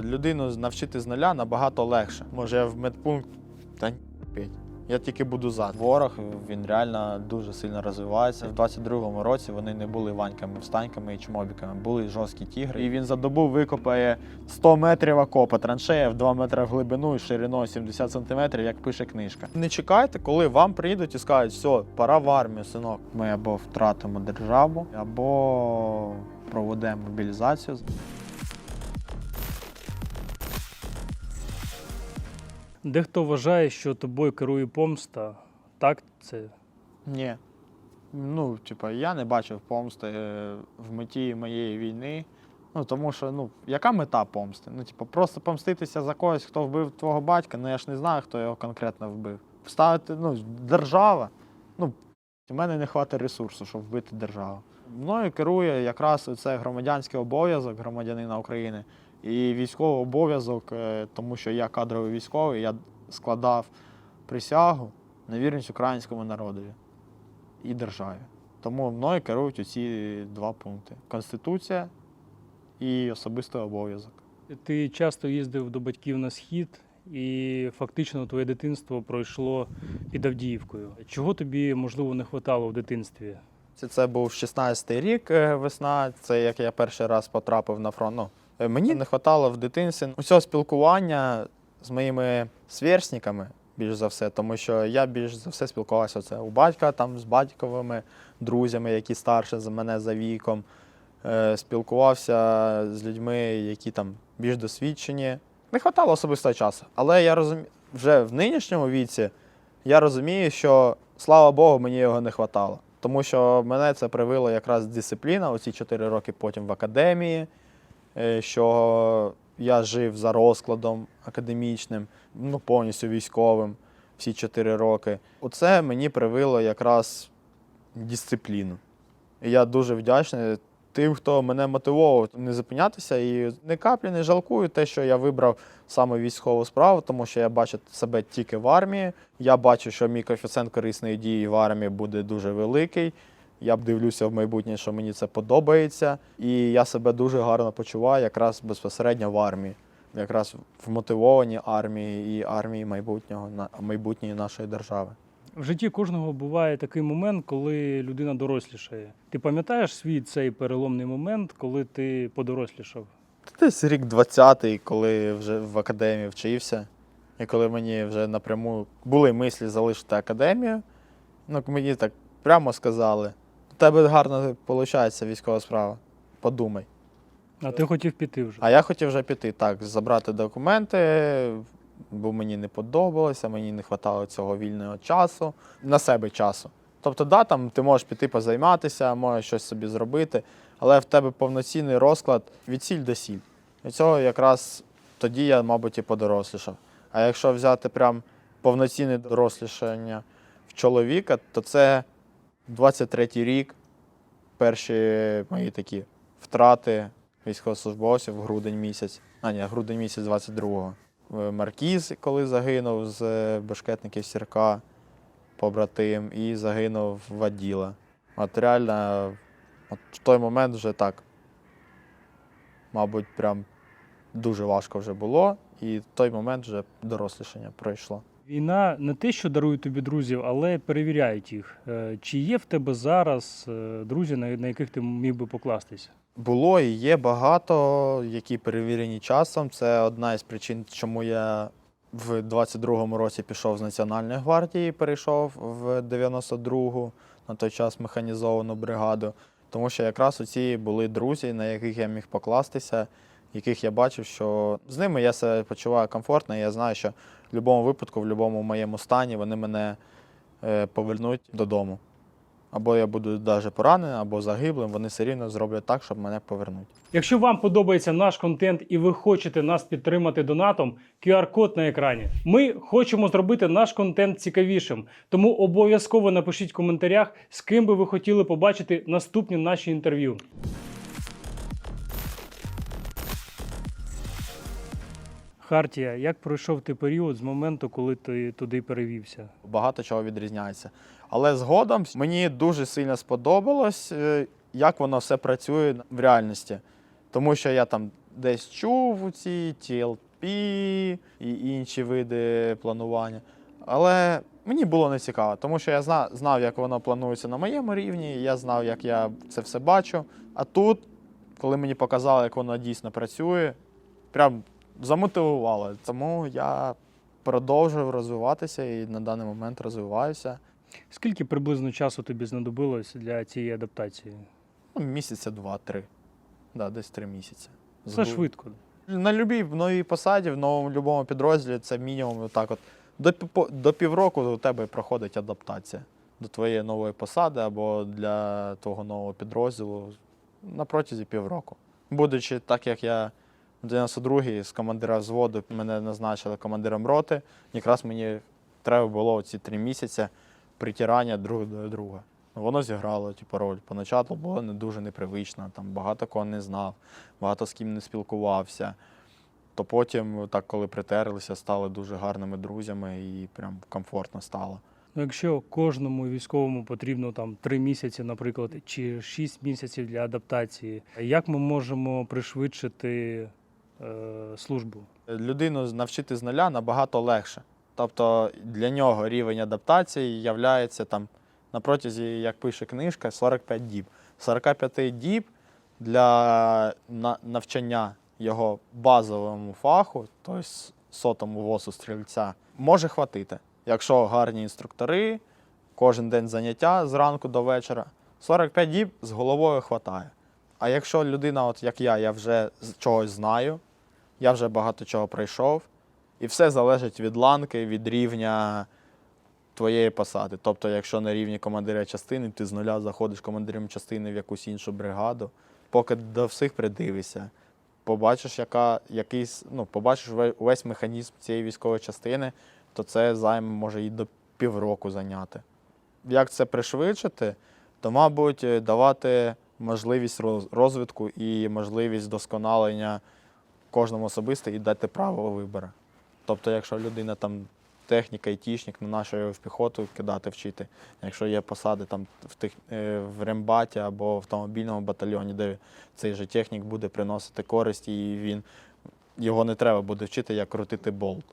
Людину навчити з нуля набагато легше. Може, я в медпункт та п'ять. Я тільки буду за. Ворог він реально дуже сильно розвивається. В 22-му році вони не були ваньками, встаньками і чмобіками, були жорсткі тігри. І він за добу викопає 100 метрів окопа, траншея в 2 метри в глибину і шириною 70 сантиметрів, як пише книжка. Не чекайте, коли вам прийдуть і скажуть, все, пора в армію, синок. Ми або втратимо державу, або проведемо мобілізацію. Дехто вважає, що тобою керує помста. Так, це Ні. Ну, типа, я не бачив помсти е, в меті моєї війни. Ну, тому що, ну, яка мета помсти? Ну, типа, просто помститися за когось, хто вбив твого батька, ну я ж не знаю, хто його конкретно вбив. Ставити, ну, держава. Ну, у мене не вистачить ресурсу, щоб вбити державу. Мною керує якраз це громадянський обов'язок громадянина України і військовий обов'язок, е, тому що я кадровий військовий, я складав присягу на вірність українському народові і державі. Тому мною керують ці два пункти: Конституція і особистий обов'язок. ти часто їздив до батьків на схід, і фактично твоє дитинство пройшло під Авдіївкою. Чого тобі можливо не вистачало в дитинстві? Це, це був 16-й рік е, весна. Це як я перший раз потрапив на фронт. Ну, мені не вистачало в дитинстві усього спілкування з моїми сверстниками, більш за все, тому що я більш за все спілкувався це у батька, там з батьковими друзями, які старші за мене за віком. Е, Спілкувався з людьми, які там більш досвідчені. Не вистачало особистого часу. Але я розумію, вже в нинішньому віці я розумію, що слава Богу, мені його не вистачало. Тому що мене це привело якраз дисципліна, оці 4 роки потім в академії, е, що я жив за розкладом академічним, ну повністю військовим всі 4 роки. Оце мені привело якраз дисципліну. І я дуже вдячний тим, хто мене мотивував не зупинятися і не каплі не жалкую те, що я вибрав саме військову справу, тому що я бачу себе тільки в армії. Я бачу, що мій коефіцієнт корисної дії в армії буде дуже великий. Я б дивлюся в майбутнє, що мені це подобається, і я себе дуже гарно почуваю якраз безпосередньо в армії, якраз в мотивованій армії і армії майбутнього майбутньої нашої держави. В житті кожного буває такий момент, коли людина дорослішає. Ти пам'ятаєш свій цей переломний момент, коли ти подорослішав? Десь рік 20-й, коли вже в академії вчився, і коли мені вже напряму були мислі залишити академію, ну мені так прямо сказали: тебе гарно виходить військова справа. Подумай. А ти хотів піти вже. А я хотів вже піти так, забрати документи, бо мені не подобалося, мені не вистачало цього вільного часу, на себе часу. Тобто, да, там ти можеш піти позайматися, можеш щось собі зробити, але в тебе повноцінний розклад від сіль до сіль. І цього якраз тоді я, мабуть, і подорослішав. А якщо взяти прям повноцінне дорослішання в чоловіка, то це 23-й рік, перші мої такі втрати військовослужбовців в грудень місяць, а ні, грудень місяць 22-го. Е, Маркіз, коли загинув з е, бешкетників Сірка, побратим, і загинув Ваділа. От реально, от в той момент вже так, мабуть, прям дуже важко вже було, і в той момент вже дорослішання пройшло. Війна не те, що дарує тобі друзів, але перевіряють їх. Е, Чи є в тебе зараз е, друзі, на яких ти міг би покластися? Було і є багато, які перевірені часом. Це одна із причин, чому я в 22-му році пішов з Національної гвардії, перейшов в 92-гу, на той час механізовану бригаду. Тому що якраз оці були друзі, на яких я міг покластися, яких я бачив, що з ними я себе почуваю комфортно, і я знаю, що в будь-якому випадку, в будь-якому моєму стані вони мене е, повернуть додому. Або я буду навіть поранений, або загиблим, вони все рівно зроблять так, щоб мене повернуть. Якщо вам подобається наш контент і ви хочете нас підтримати донатом, QR-код на екрані. Ми хочемо зробити наш контент цікавішим, тому обов'язково напишіть в коментарях, з ким би ви хотіли побачити наступні наші інтерв'ю. Хартія, як пройшов ти період з моменту, коли ти туди перевівся? Багато чого відрізняється. Але згодом мені дуже сильно сподобалось, е, як воно все працює в реальності. Тому що я там десь чув у ці TLP і інші види планування. Але мені було не цікаво, тому що я зна- знав, як воно планується на моєму рівні, я знав, як я це все бачу. А тут, коли мені показали, як воно дійсно працює, прям замотивувало. Тому я продовжив розвиватися і на даний момент розвиваюся. Скільки приблизно часу тобі знадобилось для цієї адаптації? Ну, місяця два-три. Да, десь три місяці. Це швидко. На любій новій посаді, в новому будь-якому підрозділі це мінімум так от. До, до півроку у тебе проходить адаптація до твоєї нової посади або для твого нового підрозділу на протязі півроку. Будучи так, як я в 92-й з командира взводу мене назначили командиром роти, якраз мені треба було ці три місяці притирання друг до друга. Воно зіграло типу, роль. Поначалу було не дуже непривично, там багато кого не знав, багато з ким не спілкувався. То потім, так, коли притерлися, стали дуже гарними друзями і прям комфортно стало. Ну, якщо кожному військовому потрібно там три місяці, наприклад, чи шість місяців для адаптації, як ми можемо пришвидшити службу? Людину навчити з нуля набагато легше. Тобто для нього рівень адаптації являється там на протязі, як пише книжка, 45 діб. 45 діб для навчання його базовому фаху, тобто сотому восу стрільця, може хватити. Якщо гарні інструктори, кожен день заняття зранку до вечора, 45 діб з головою хватає. А якщо людина, от як я, я вже чогось знаю, я вже багато чого пройшов, і все залежить від ланки, від рівня твоєї посади. Тобто, якщо на рівні командира частини, ти з нуля заходиш командиром частини в якусь іншу бригаду, поки до всіх придивишся, побачиш, яка, якийсь, ну, побачиш весь механізм цієї військової частини, то це займе може і до півроку зайняти. Як це пришвидшити, то, мабуть, давати можливість розвитку і можливість досконалення кожному особисто і дати право вибору. Тобто, якщо людина там технік, айтішник, ну нащо його в піхоту кидати, вчити. Якщо є посади там в, тех, е, в рембаті або в автомобільному батальйоні, де цей же технік буде приносити користь, і він його не треба буде вчити, як крутити болт.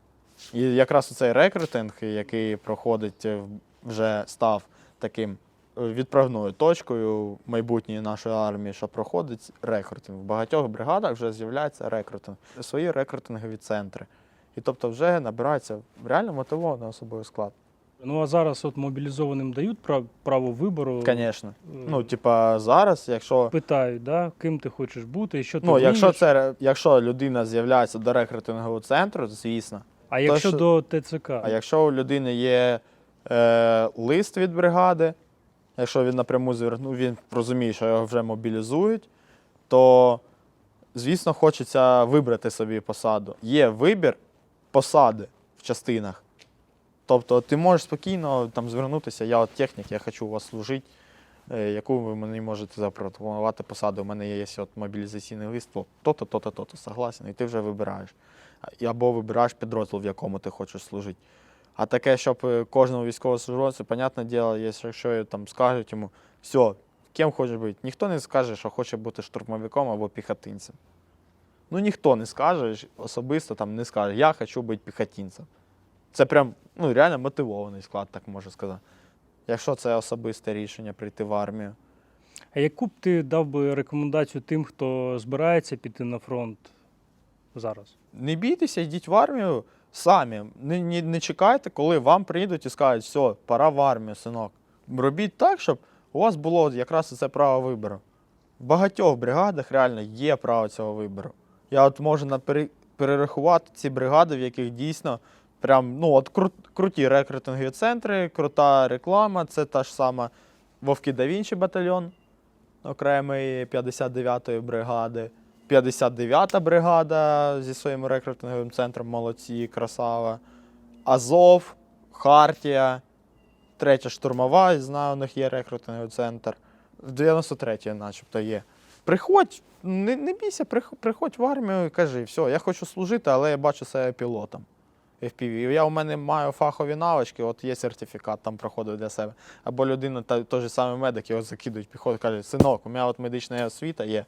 І якраз цей рекрутинг, який проходить, е, вже став таким відправною точкою майбутньої нашої армії, що проходить рекрутинг. В багатьох бригадах вже з'являється рекрутинг, свої рекрутингові центри. І тобто вже набирається реально мотивований особовий склад. Ну а зараз от мобілізованим дають прав- право вибору. Звісно. Е, Ну, типа, зараз, якщо. питають, да, ким ти хочеш бути і що ти Ну, якщо це якщо людина з'являється до рекрутингового центру, звісно. А якщо що- до ТЦК? А якщо у людини є е, лист від бригади, якщо він напряму звернув, він розуміє, що його вже мобілізують, то, звісно, хочеться вибрати собі посаду. Є вибір посади в частинах. Тобто ти можеш спокійно там звернутися, я от технік, я хочу у вас служити, е, яку ви мені можете запропонувати посаду. У мене є от мобілізаційний лист, то-то, то-то, то-то, согласен, і ти вже вибираєш. Або вибираєш підрозділ, в якому ти хочеш служити. А таке, щоб е, кожному військовослужбовцю, понятне діло, якщо там скажуть йому, все, ким хочеш бути, ніхто не скаже, що хоче бути штурмовиком або піхотинцем. Ну ніхто не скаже, особисто там не скаже, я хочу бути піхотинцем. Це прям ну, реально мотивований склад, так можу сказати. Якщо це особисте рішення прийти в армію. А яку б ти дав би рекомендацію тим, хто збирається піти на фронт зараз? Не бійтеся, йдіть в армію самі. Не, не, не чекайте, коли вам прийдуть і скажуть, все, пора в армію, синок. Робіть так, щоб у вас було якраз це право вибору. В багатьох бригадах реально є право цього вибору. Я от можу перерахувати ці бригади, в яких дійсно прям, ну, от кру, круті рекрутингові центри, крута реклама. Це та ж сама Вовки да Вінчі батальйон окремої 59-ї бригади. 59-та бригада зі своїм рекрутинговим центром молодці, красава. Азов, Хартія, третя штурмова, знаю, у них є рекрутинговий центр. В 93-й, начебто, є. Приходь, не, не бійся, приходь в армію і кажи, все, я хочу служити, але я бачу себе пілотом. FPV. Я у мене маю фахові навички, от є сертифікат, там проходив для себе. Або людина, той же самий медик, його закидують, підходить, каже, синок, у мене от медична освіта є.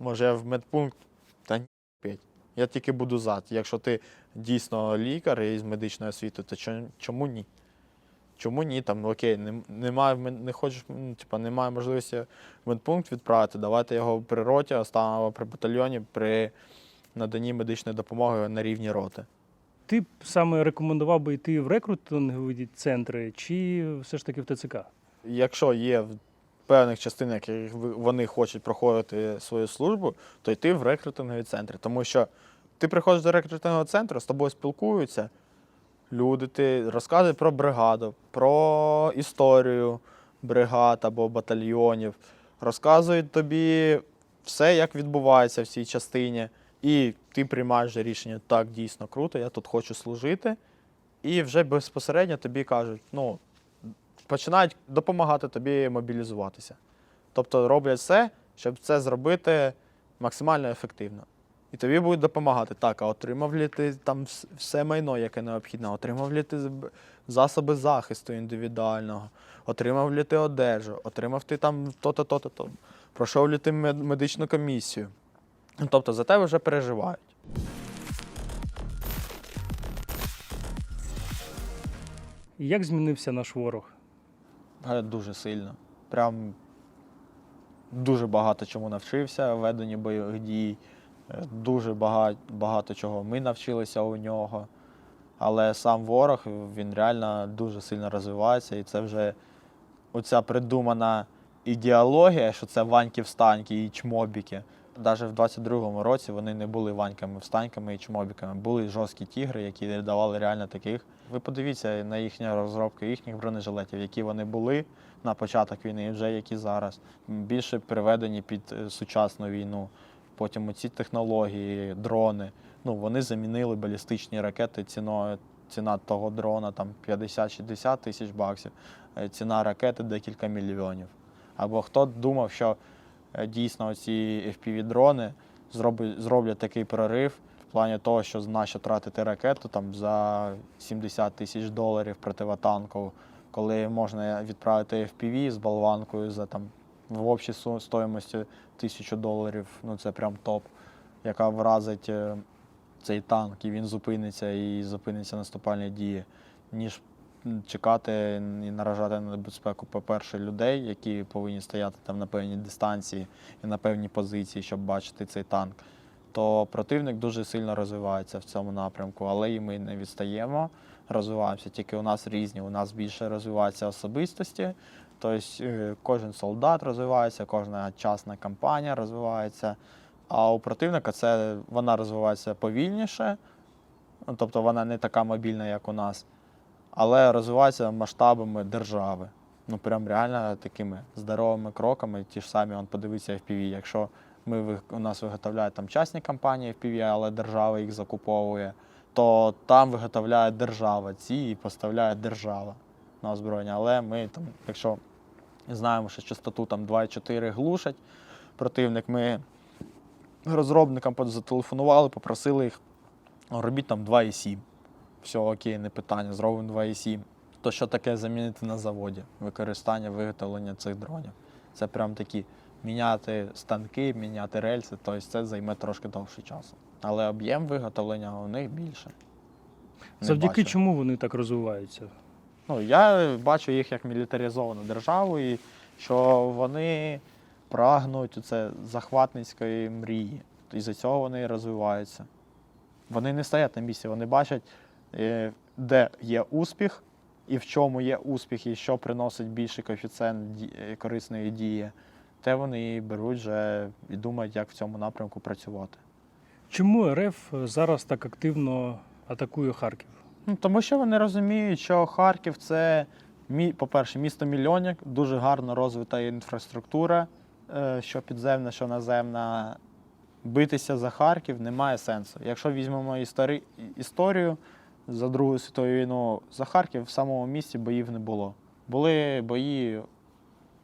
Може, я в медпункт Я тільки буду за. Якщо ти дійсно лікар із медичної освіти, то чому ні? Чому ні? Там окей, немає, не хочеш, ну, типа, немає можливості в медпункт відправити, давайте його при роті, оставимо при батальйоні при наданні медичної допомоги на рівні роти. Ти б саме рекомендував би йти в рекрутингові центри чи все ж таки в ТЦК? Якщо є певних частинах, яких вони хочуть проходити свою службу, то йти в рекрутингові центри. Тому що ти приходиш до рекрутингового центру, з тобою спілкуються люди, ти розказують про бригаду, про історію бригад або батальйонів, розказують тобі все, як відбувається в цій частині. І ти приймаєш рішення, так, дійсно круто, я тут хочу служити. І вже безпосередньо тобі кажуть, ну, починають допомагати тобі мобілізуватися. Тобто роблять все, щоб це зробити максимально ефективно. І тобі будуть допомагати. Так, а отримав ли ти там все майно, яке необхідно, отримав ли ти засоби захисту індивідуального, отримав ли ти одежу, отримав ти там то-то, то-то, то. Пройшов ли ти медичну комісію. Ну, Тобто за тебе вже переживають. Як змінився наш ворог? Дуже сильно. Прям дуже багато чому навчився в веденні бойових дій. Е, Дуже багато, багато чого ми навчилися у нього. Але сам ворог він реально дуже сильно розвивається, і це вже оця придумана ідеологія, що це ваньки-встаньки і чмобіки. Навіть в 22-му році вони не були ваньками, встаньками і чмобіками. Були жорсткі тігри, які давали реально таких. Ви подивіться на їхні розробки їхніх бронежилетів, які вони були на початок війни, і вже які зараз. Більше приведені під е, сучасну війну. Потім ці технології, дрони. Ну, вони замінили балістичні ракети ціною. Ціна того дрона там 50-60 тисяч баксів, е, ціна ракети декілька мільйонів. Або хто думав, що дійсно ці FPV-дрони зроблять, такий прорив в плані того, що нащо тратити ракету там за 70 тисяч доларів противотанкову, коли можна відправити FPV з болванкою за там в общій стоїмості тисячу доларів. Ну це прям топ, яка вразить е, цей танк, і він зупиниться і зупиниться наступальні дії, ніж чекати і наражати на небезпеку, по-перше, людей, які повинні стояти там на певній дистанції і на певній позиції, щоб бачити цей танк. То противник дуже сильно розвивається в цьому напрямку, але і ми не відстаємо, розвиваємося. Тільки у нас різні. У нас більше розвиваються особистості, тобто кожен солдат розвивається, кожна частна кампанія розвивається. А у противника це вона розвивається повільніше, ну, тобто вона не така мобільна, як у нас, але розвивається масштабами держави. Ну, прям реально такими здоровими кроками, ті ж самі, он подивіться FPV. Якщо ми, у нас виготовляють там частні компанії FPV, але держава їх закуповує, то там виготовляє держава ці і поставляє держава на озброєння. Але ми там, якщо знаємо, що частоту там 2,4 глушать, противник, ми розробникам зателефонували, попросили їх, робіть там 2,7. Все, окей, не питання, зробимо 2,7. То що таке замінити на заводі? Використання, виготовлення цих дронів. Це прям такі міняти станки, міняти рельси, тобто це займе трошки довше часу. Але об'єм виготовлення у них більше. Не Завдяки бачу. чому вони так розвиваються? Ну, я бачу їх як мілітаризовану державу, і що вони прагнуть це захватницької мрії. І за цього вони розвиваються. Вони не стоять на місці, вони бачать, де є успіх, і в чому є успіх, і що приносить більший коефіцієнт е, корисної дії. Те вони беруть вже і думають, як в цьому напрямку працювати. Чому РФ зараз так активно атакує Харків? Ну, тому що вони розуміють, що Харків це, по-перше, місто мільйонник, дуже гарно розвита інфраструктура, е, що підземна, що наземна. Битися за Харків немає сенсу. Якщо візьмемо історі... історію за Другу світову війну за Харків, в самому місті боїв не було. Були бої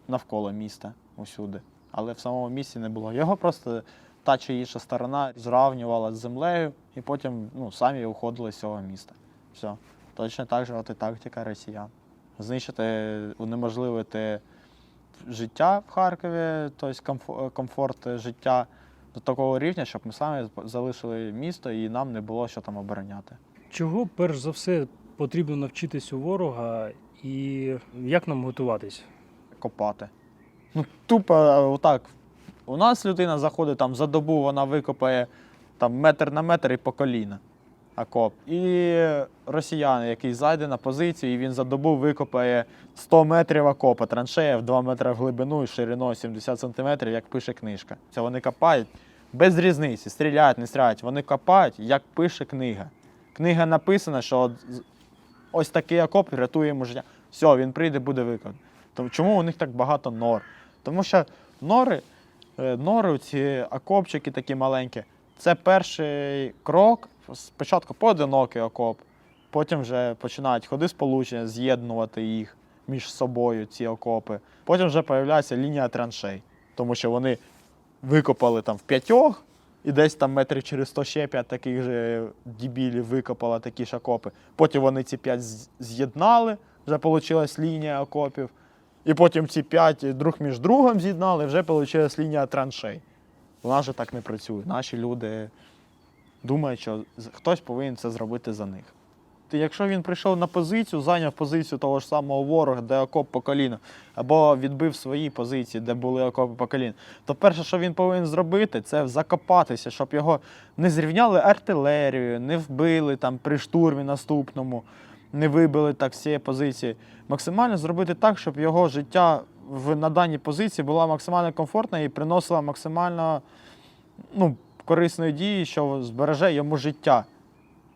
навколо міста усюди, але в самому місті не було. Його просто та чи інша сторона зравнювала з землею, і потім ну, самі уходили з цього міста. Все. Точно так же от і тактика росіян. Знищити, унеможливити життя в Харкові, тобто комфорт життя до такого рівня, щоб ми самі залишили місто і нам не було що там обороняти. Чого перш за все потрібно навчитись у ворога і як нам готуватись? Копати. Ну, тупо е, отак. У нас людина заходить там за добу, вона викопає там метр на метр і по коліна. Окоп. І росіяни, який зайде на позицію, і він за добу викопає 100 метрів окопа, траншея в 2 метри в глибину і шириною 70 сантиметрів, як пише книжка. Це вони копають без різниці, стріляють, не стріляють. Вони копають, як пише книга. Книга написана, що от ось такий окоп рятує йому життя. Все, він прийде, буде виконаний. Тому чому у них так багато нор? Тому що нори, е, нори, ці окопчики такі маленькі, це перший крок. Спочатку поодинокий окоп, потім вже починають ходи сполучення, з'єднувати їх між собою, ці окопи. Потім вже з'являється лінія траншей, тому що вони викопали там в п'ятьох, і десь там метрів через 100 ще п'ять таких же дібілів викопала такі ж окопи. Потім вони ці п'ять з'єднали, вже вийшла лінія окопів. І потім ці п'ять друг між другом з'єднали, вже вийшла лінія траншей. Нас же так не працює. Наші люди думають, що хтось повинен це зробити за них. Ти, якщо він прийшов на позицію, зайняв позицію того ж самого ворога, де окоп по коліна, або відбив свої позиції, де були окопи по коліна, то перше, що він повинен зробити, це закопатися, щоб його не зрівняли артилерією, не вбили там при штурмі наступному, не вибили так всі позиції. Максимально зробити так, щоб його життя в, на даній позиції була максимально комфортна і приносила максимально ну, корисної дії, що збереже йому життя.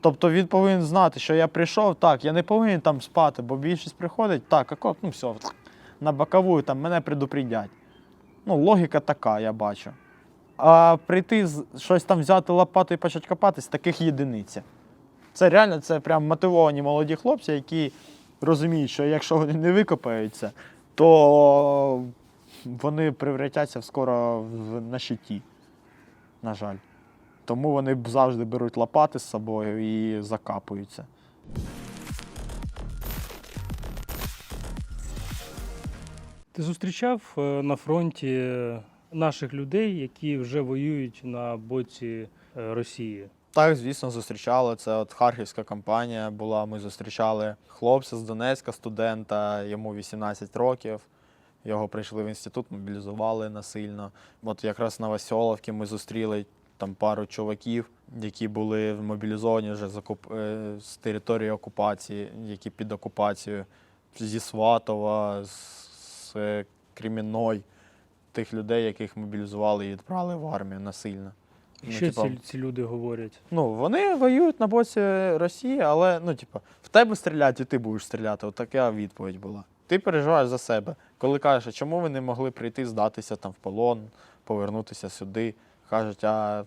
Тобто він повинен знати, що я прийшов, так, я не повинен там спати, бо більшість приходить, так, окоп, ну все, на бокову там мене предупредять. Ну, логіка така, я бачу. А прийти щось там взяти лопату і почати копатись, таких єдиниця. Це реально це прям мотивовані молоді хлопці, які розуміють, що якщо вони не викопаються, то вони превратяться скоро в, на щиті. На жаль. Тому вони завжди беруть лопати з собою і закапуються. Ти зустрічав е, на фронті наших людей, які вже воюють на боці е, Росії? Так, звісно, зустрічали. Це от харківська кампанія була. Ми зустрічали хлопця з Донецька, студента, йому 18 років. Його прийшли в інститут, мобілізували насильно. От якраз на Васьоловці ми зустріли там пару чуваків, які були мобілізовані вже з, окуп... е, з території окупації, які під окупацією зі Сватова, з, з е, тих людей, яких мобілізували і відправили в армію насильно. І Ну, що типа, ці, ці люди говорять? Ну, вони воюють на боці Росії, але ну, типу, в тебе стріляти, і ти будеш стріляти. От така відповідь була. Ти переживаєш за себе. Коли кажеш, а чому ви не могли прийти, здатися там в полон, повернутися сюди? Кажуть, а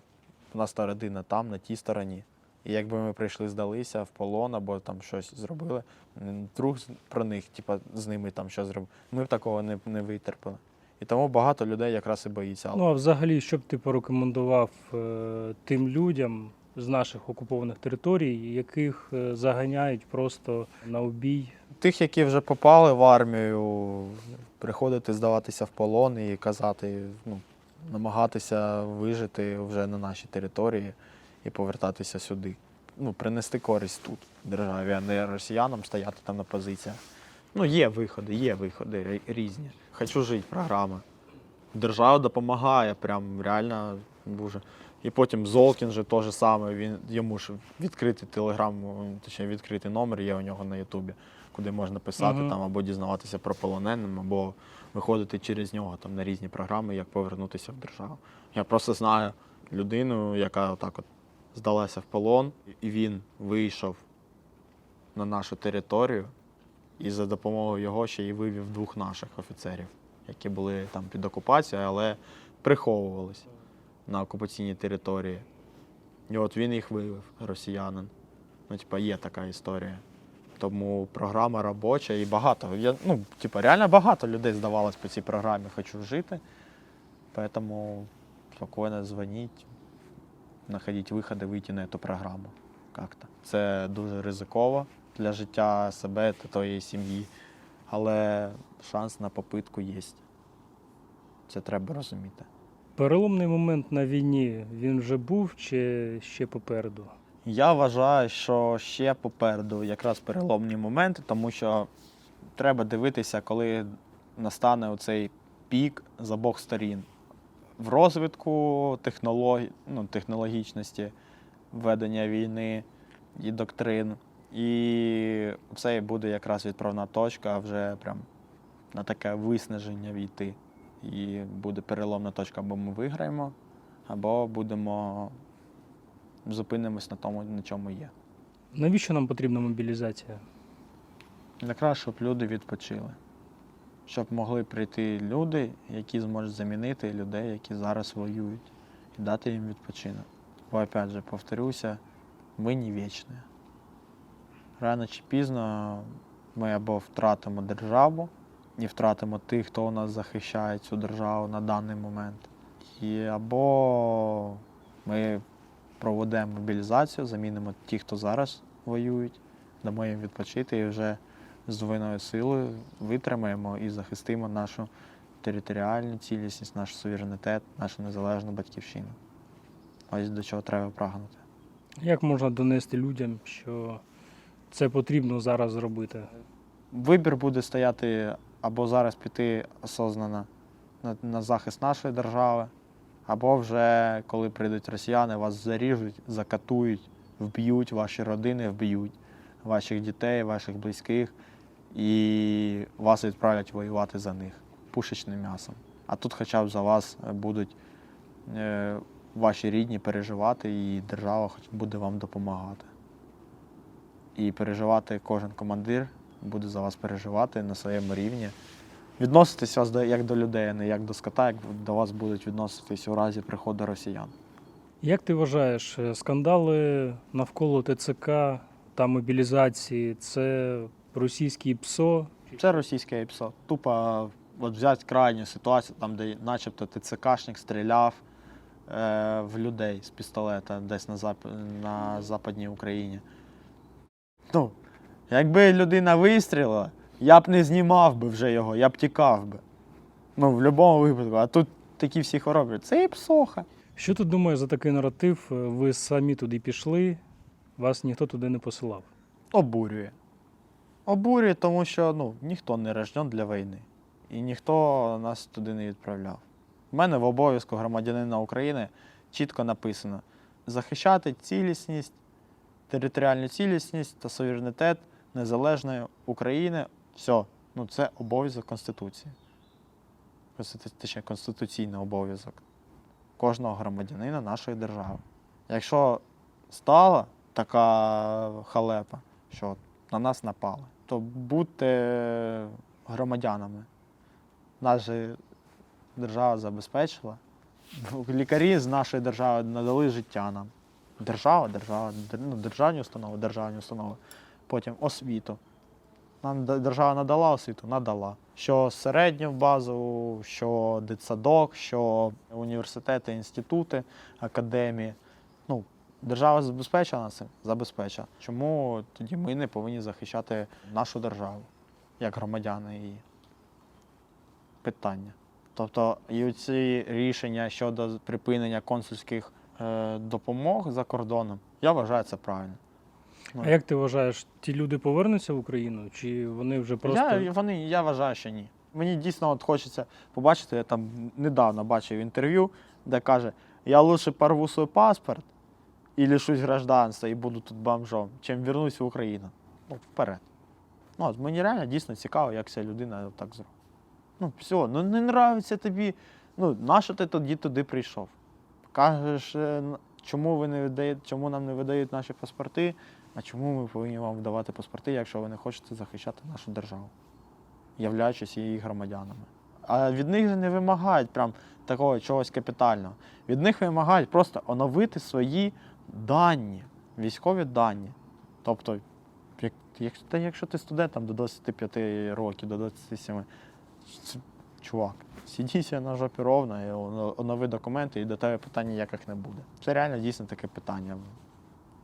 у нас та родина там, на тій стороні. І якби ми прийшли, здалися в полон або там щось зробили, друг про них, типу, з ними там щось зробив. Ми б такого не, не витерпіли. І тому багато людей якраз і боїться. Ну а взагалі, що б ти порекомендував е, тим людям з наших окупованих територій, яких е, заганяють просто на убій? Тих, які вже попали в армію, приходити здаватися в полон і казати, ну, намагатися вижити вже на нашій території і повертатися сюди. Ну, принести користь тут, державі, а не росіянам стояти там на позиціях. Ну, є виходи, є виходи різні. Хочу жити, програма. Держава допомагає, прям реально дуже. І потім Золкін же теж саме, він йому ж відкритий телеграм, точніше відкритий номер є у нього на Ютубі, куди можна писати Мгм. там або дізнаватися про полоненим, або виходити через нього там на різні програми, як повернутися в державу. Я просто знаю людину, яка отак от здалася в полон, і він вийшов на нашу територію, і за допомогою його ще й вивів двох наших офіцерів, які були там під окупацією, але приховувались на окупаційній території. І от він їх вивів, росіянин. Ну, типа, є така історія. Тому програма робоча і багато. Я, ну, типа, реально багато людей здавалось по цій програмі хочу жити. Поэтому спокійно дзвоніть, знаходіть виходи, вийти на цю програму. Как-то. Це дуже ризиково для життя себе та твоєї сім'ї, але шанс на попитку є. Це треба розуміти. Переломний момент на війні він вже був чи ще попереду? Я вважаю, що ще попереду якраз переломні моменти, тому що треба дивитися, коли настане оцей пік з обох сторін. В розвитку технологій, ну, технологічності ведення війни і доктрин. І це буде якраз відправна точка вже прям на таке виснаження війти. І буде переломна точка, або ми виграємо, або будемо зупинимось на тому, на чому є. Навіщо нам потрібна мобілізація? Якраз, щоб люди відпочили. Щоб могли прийти люди, які зможуть замінити людей, які зараз воюють, і дати їм відпочинок. Бо, опять же, повторюся, ми не вічні. Рано чи пізно ми або втратимо державу і втратимо тих, хто у нас захищає цю державу на даний момент. І або ми проведемо мобілізацію, замінимо тих, хто зараз воюють, дамо їм відпочити і вже з двойною силою витримаємо і захистимо нашу територіальну цілісність, наш суверенітет, нашу незалежну батьківщину. Ось до чого треба прагнути. Як можна донести людям, що це потрібно зараз зробити? Вибір буде стояти або зараз піти осознано на, на захист нашої держави, або вже коли прийдуть росіяни, вас заріжуть, закатують, вб'ють, ваші родини вб'ють, ваших дітей, ваших близьких, і вас відправлять воювати за них пушечним м'ясом. А тут хоча б за вас будуть е, ваші рідні переживати, і держава хоч буде вам допомагати. І переживати кожен командир буде за вас переживати на своєму рівні. Відноситись вас до, як до людей, а не як до скота, як до вас будуть відноситись у разі приходу росіян. Як ти вважаєш, е, скандали навколо ТЦК та мобілізації це російський ПСО? Це російське ІПСО. Тупо от взяти крайню ситуацію, там, де начебто ТЦКшник стріляв е, в людей з пістолета десь на, зап... на Западній Україні. Ну, якби людина вистрілила, я б не знімав би вже його, я б тікав би. Ну, в будь-якому випадку. А тут такі всі хвороби. Це іпсоха. Що ти думаєш за такий наратив? Ви самі туди пішли, вас ніхто туди не посилав. Обурює. Обурює, тому що ну, ніхто не рожден для війни. І ніхто нас туди не відправляв. У мене в обов'язку громадянина України чітко написано: захищати цілісність, територіальну цілісність та суверенітет незалежної України. Все, ну це обов'язок Конституції. Точніше, конституційний обов'язок кожного громадянина нашої держави. Якщо стала така халепа, що на нас напали, то будьте громадянами. Нас же держава забезпечила. Лікарі з нашої держави надали життя нам. Держава, держава, ну, державні установи, державні установи. Потім освіту. Нам держава надала освіту, надала. Що середню базу, що дитсадок, що університети, інститути, академії. Ну, держава забезпечила нас цим? Забезпечила. Чому тоді ми не повинні захищати нашу державу як громадяни її? Питання. Тобто, і ці рішення щодо припинення консульських е, допомог за кордоном, я вважаю це правильно. Ну, А як ти вважаєш, ті люди повернуться в Україну, чи вони вже просто Я, вони, я вважаю, що ні. Мені дійсно от хочеться побачити, я там недавно бачив інтерв'ю, де каже, я лучше порву свій паспорт і лишусь гражданства і буду тут бомжом, чим вернусь в Україну. Ну, вперед. Ну, от мені реально дійсно цікаво, як ця людина так зробить. Ну, все, ну не нравиться тобі. Ну, нащо ти тоді туди прийшов? Кажеш, е, чому ви не видаєте, чому нам не видають наші паспорти, а чому ми повинні вам видавати паспорти, якщо ви не хочете захищати нашу державу, являючись її громадянами? А від них не вимагають прям такого чогось капітального. Від них вимагають просто оновити свої дані, військові дані. Тобто, як, як, та якщо ти студент там, до 25 років, до 27, чувак, сидіся на жопі ровно, і онови документи, і до тебе питань ніяких не буде. Це реально дійсно таке питання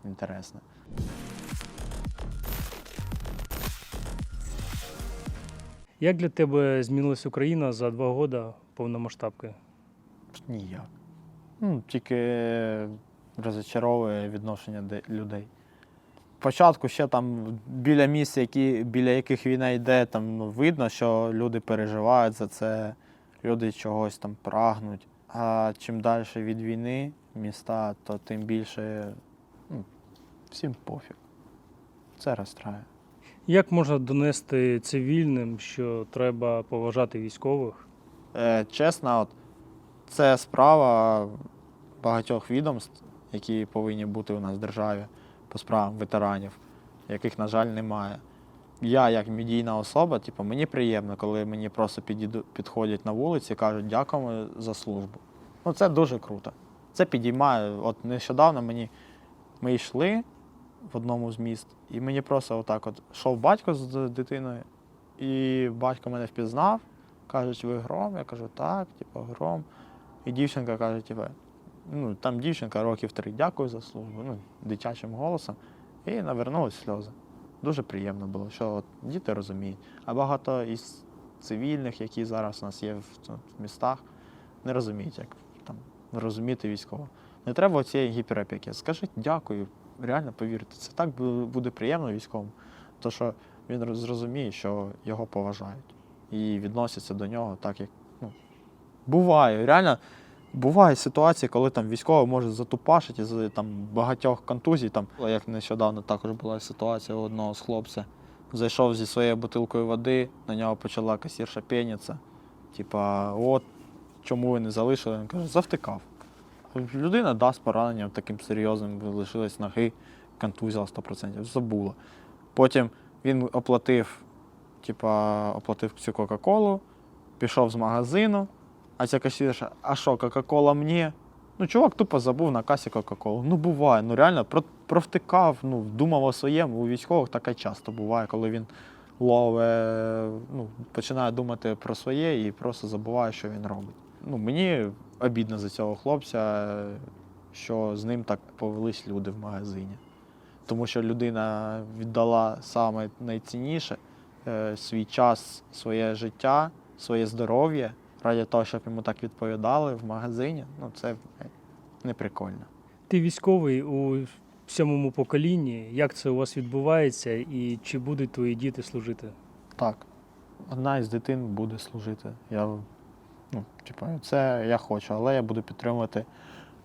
інтересне. Як для тебе змінилась Україна за два роки повномасштабки? Ніяк. Ну, тільки розочаровує відношення людей. Спочатку ще там біля місць, які, біля яких війна йде, там ну, видно, що люди переживають за це, люди чогось там прагнуть. А чим далі від війни міста, то тим більше всім пофіг. Це розстраює. Як можна донести цивільним, що треба поважати військових? Е, чесно, от, це справа багатьох відомств, які повинні бути у нас в державі по справам ветеранів, яких, на жаль, немає. Я, як медійна особа, типу, мені приємно, коли мені просто підійду, підходять на вулиці і кажуть, дякуємо за службу. Ну, це дуже круто. Це підіймає. От нещодавно мені ми йшли в одному з міст, і мені просто отак от йшов батько з дитиною, і батько мене впізнав. Кажуть, ви гром? Я кажу, так, типу, гром. І дівчинка каже, типу, ну там дівчинка років три, дякую за службу, ну, дитячим голосом. І навернулись сльози. Дуже приємно було, що от діти розуміють. А багато із цивільних, які зараз у нас є в, в містах, не розуміють, як там розуміти військово. Не треба цієї гіперопіки. Скажіть дякую, реально повірте, це так буде приємно військовому, то що він зрозуміє, що його поважають і відносяться до нього так, як ну, буває. Реально бувають ситуації, коли там військовий може затупашити з там, багатьох контузій. Там, як нещодавно також була ситуація у одного з хлопця. Зайшов зі своєю бутилкою води, на нього почала касірша пенятися. Типа, от чому ви не залишили? Він каже, завтикав. Людина дасть поранення таким серйозним, лишилась ноги, контузія 100%, забула. Потім він оплатив, типа, оплатив цю Кока-Колу, пішов з магазину, а ця касірша, а що, Кока-Кола мені? Ну, чувак тупо забув на касі Кока-Колу. Ну, буває, ну реально про- провтикав, ну, думав о своєму. У військових таке часто буває, коли він лове, ну, починає думати про своє і просто забуває, що він робить. Ну, мені обідно за цього хлопця, що з ним так повелись люди в магазині. Тому що людина віддала саме найцінніше е, свій час, своє життя, своє здоров'я ради того, щоб йому так відповідали в магазині. Ну, це не прикольно. Ти військовий у сьомому поколінні. Як це у вас відбувається, і чи будуть твої діти служити? Так. Одна із дитин буде служити. Я, ну, типу, це я хочу, але я буду підтримувати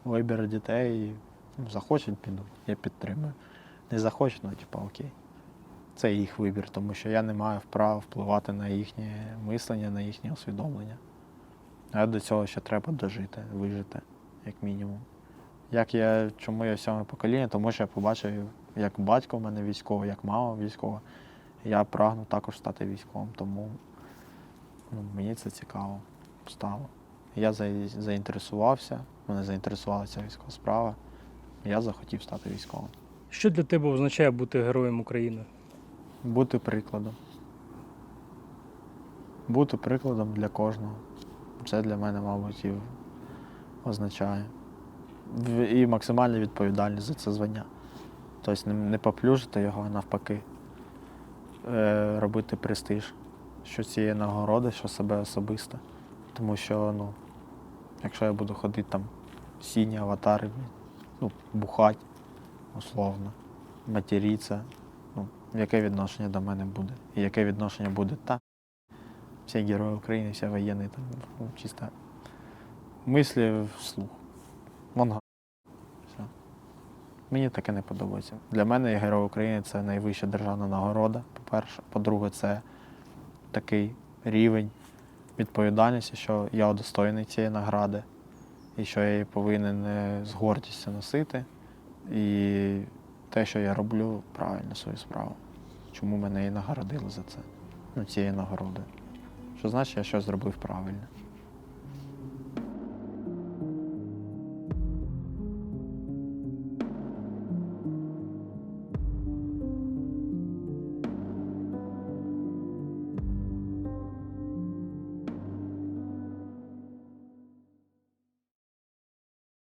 вибір дітей. Ну, захочуть, підуть, я підтримую. Не захочуть, ну, типу, окей. Це їх вибір, тому що я не маю права впливати на їхнє мислення, на їхнє усвідомлення. А до цього ще треба дожити, вижити, як мінімум. Як я, чому я сьоме покоління? Тому що я побачив, як батько в мене військовий, як мама військова. Я прагну також стати військовим, тому ну, мені це цікаво стало. Я заінтересувався, мене заінтересувала ця військова справа. Я захотів стати військовим. Що для тебе означає бути героєм України? Бути прикладом. Бути прикладом для кожного. Це для мене, мабуть, і означає. І максимальна відповідальність за це звання. Тобто не, поплюжити його, а навпаки. Е, робити престиж. Що цієї нагороди, що себе особисто. Тому що, ну, якщо я буду ходити там сіні аватари, ну, бухать, условно, матеріться, ну, яке відношення до мене буде? І яке відношення буде та? Всі герої України, всі воєнні, там, ну, чисто мислі вслух. Вонга. Все. Мені таке не подобається. Для мене Герой України це найвища державна нагорода, по-перше. По-друге, це такий рівень відповідальності, що я достойний цієї награди, і що я її повинен е, з гордістю носити. І те, що я роблю правильно свою справу. Чому мене і нагородили за це? Ну, цією нагородою. Що значить, я щось зробив правильно.